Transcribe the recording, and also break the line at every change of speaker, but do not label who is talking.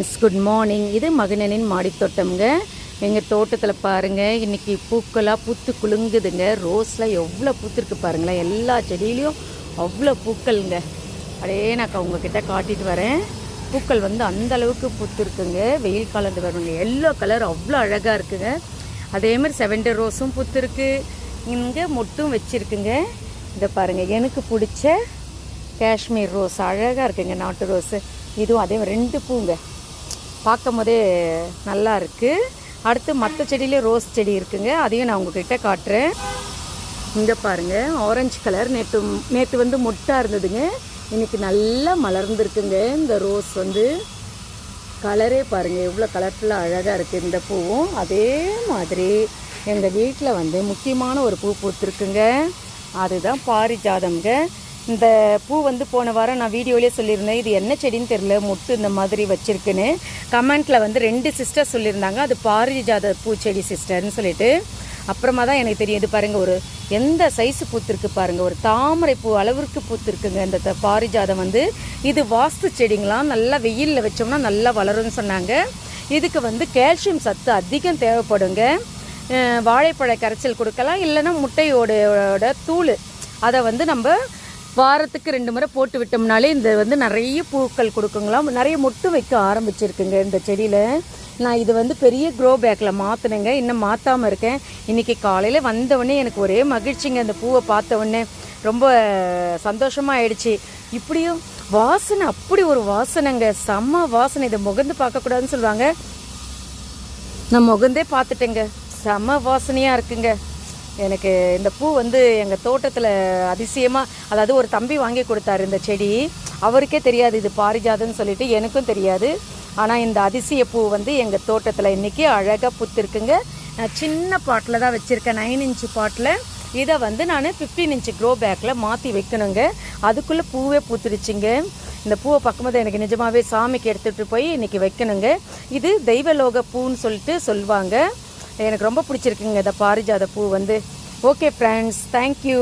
Friends good morning இது மகனனின் மாடித்தோட்டம்ங்க. எங்கள் தோட்டத்தில் பாருங்கள் இன்றைக்கி பூக்களாக பூத்து குலுங்குதுங்க. ரோஸில் எவ்வளோ பூத்துருக்கு பாருங்களேன். எல்லா செடியிலையும் அவ்வளோ பூக்கள்ங்க. அப்படியே நான் உங்ககிட்ட காட்டிட்டு வரேன். பூக்கள் வந்து அந்த அளவுக்கு பூத்துருக்குங்க. வெயில் காலத்து வருவாங்க எல்லோ கலர் அவ்வளோ அழகாக இருக்குங்க. அதேமாதிரி செவன்டர் ரோஸும் பூத்துருக்கு. இங்கே மொட்டும் வச்சுருக்குங்க. இதை பாருங்கள் எனக்கு பிடிச்ச காஷ்மீர் ரோஸ். அழகாக இருக்குங்க நாட்டு ரோஸு. இதுவும் அதே மாதிரி ரெண்டு பூங்க. பார்க்கும் போதே நல்லா இருக்குது அடுத்து மற்ற செடியிலே ரோஸ் செடி இருக்குங்க. அதையும் நான் உங்ககிட்ட காட்டுறேன். இங்கே பாருங்கள் ஆரஞ்சு கலர் நேற்று நேற்று வந்து மொட்டாக இருந்ததுங்க. இன்றைக்கி நல்லா மலர்ந்துருக்குங்க. இந்த ரோஸ் வந்து கலரே பாருங்கள் எவ்வளோ கலர்ஃபுல்லாக அழகாக இருக்குது இந்த பூவும். அதே மாதிரி எங்கள் வீட்டில் வந்து முக்கியமான ஒரு பூ பூத்துருக்குங்க. அதுதான் பாரிஜாதம்ங்க. இந்த பூ வந்து போன வாரம் நான் வீடியோலேயே சொல்லியிருந்தேன். இது என்ன செடின்னு தெரியல. முட்டு இந்த மாதிரி வச்சுருக்குன்னு. கமெண்ட்டில் வந்து ரெண்டு சிஸ்டர் சொல்லியிருந்தாங்க. அது பாரிஜாத பூச்செடி சிஸ்டர்னு சொல்லிட்டு. அப்புறமா தான் எனக்கு தெரியும். இது பாருங்கள் ஒரு எந்த சைஸு பூத்திருக்கு பாருங்கள் ஒரு தாமரை பூ அளவிற்கு பூத்திருக்குங்க. இந்த பாரிஜாதம் வந்து. இது வாஸ்து செடிங்களாம் நல்லா வெயிலில் வச்சோம்னா நல்லா வளரும்னு சொன்னாங்க. இதுக்கு வந்து கால்சியம் சத்து அதிகம் தேவைப்படுங்க. வாழைப்பழ கரைச்சல் கொடுக்கலாம். இல்லைன்னா முட்டையோட தூள். அதை வந்து நம்ம வாரத்துக்கு ரெண்டு முறை போட்டு விட்டோம்னாலே இந்த வந்து நிறைய பூக்கள் கொடுக்குங்களாம். நிறைய மொட்டு வைக்க ஆரம்பிச்சிருக்குங்க இந்த செடியில். நான் இது வந்து பெரிய க்ரோ பேக்கில் மாற்றினேங்க இன்னும் மாற்றாமல் இருக்கேன். இன்றைக்கி காலையில் வந்தவொடனே எனக்கு ஒரே மகிழ்ச்சிங்க. அந்த பூவை பார்த்த உடனே ரொம்ப சந்தோஷமாக ஆயிடுச்சு. இப்படியும் வாசனை அப்படி ஒரு வாசனைங்க. செம்ம வாசனை. இதை முகந்து பார்க்கக்கூடாதுன்னு சொல்லுவாங்க. நான் முகந்தே பார்த்துட்டேங்க. செம வாசனையாக இருக்குங்க. எனக்கு இந்த பூ வந்து எங்கள் தோட்டத்தில் அதிசயமாக அதாவது ஒரு தம்பி வாங்கி கொடுத்தாரு இந்த செடி. அவருக்கே தெரியாது இது பாரிஜாதம்னு சொல்லிட்டு எனக்கும் தெரியாது. ஆனால் இந்த அதிசய பூ வந்து எங்கள் தோட்டத்தில் இன்றைக்கி அழகாக பூத்திருக்குங்க. நான் சின்ன பாட்டில் தான் வச்சுருக்கேன் நைன் இன்ச்சு பாட்டில். இதை வந்து நான் ஃபிஃப்டீன் இன்ச்சு க்ரோ பேக்கில் மாற்றி வைக்கணுங்க. அதுக்குள்ளே பூவே பூத்துருச்சுங்க. இந்த பூவை பார்க்கும்போது எனக்கு நிஜமாகவே சாமிக்கு எடுத்துகிட்டு போய் இன்றைக்கி வைக்கணுங்க. இது தெய்வலோக பூன்னு சொல்லிட்டு சொல்லுவாங்க. எனக்கு ரொம்ப பிடிச்சிருக்குங்க இந்த பாரிஜாத பூ வந்து. Okay friends thank you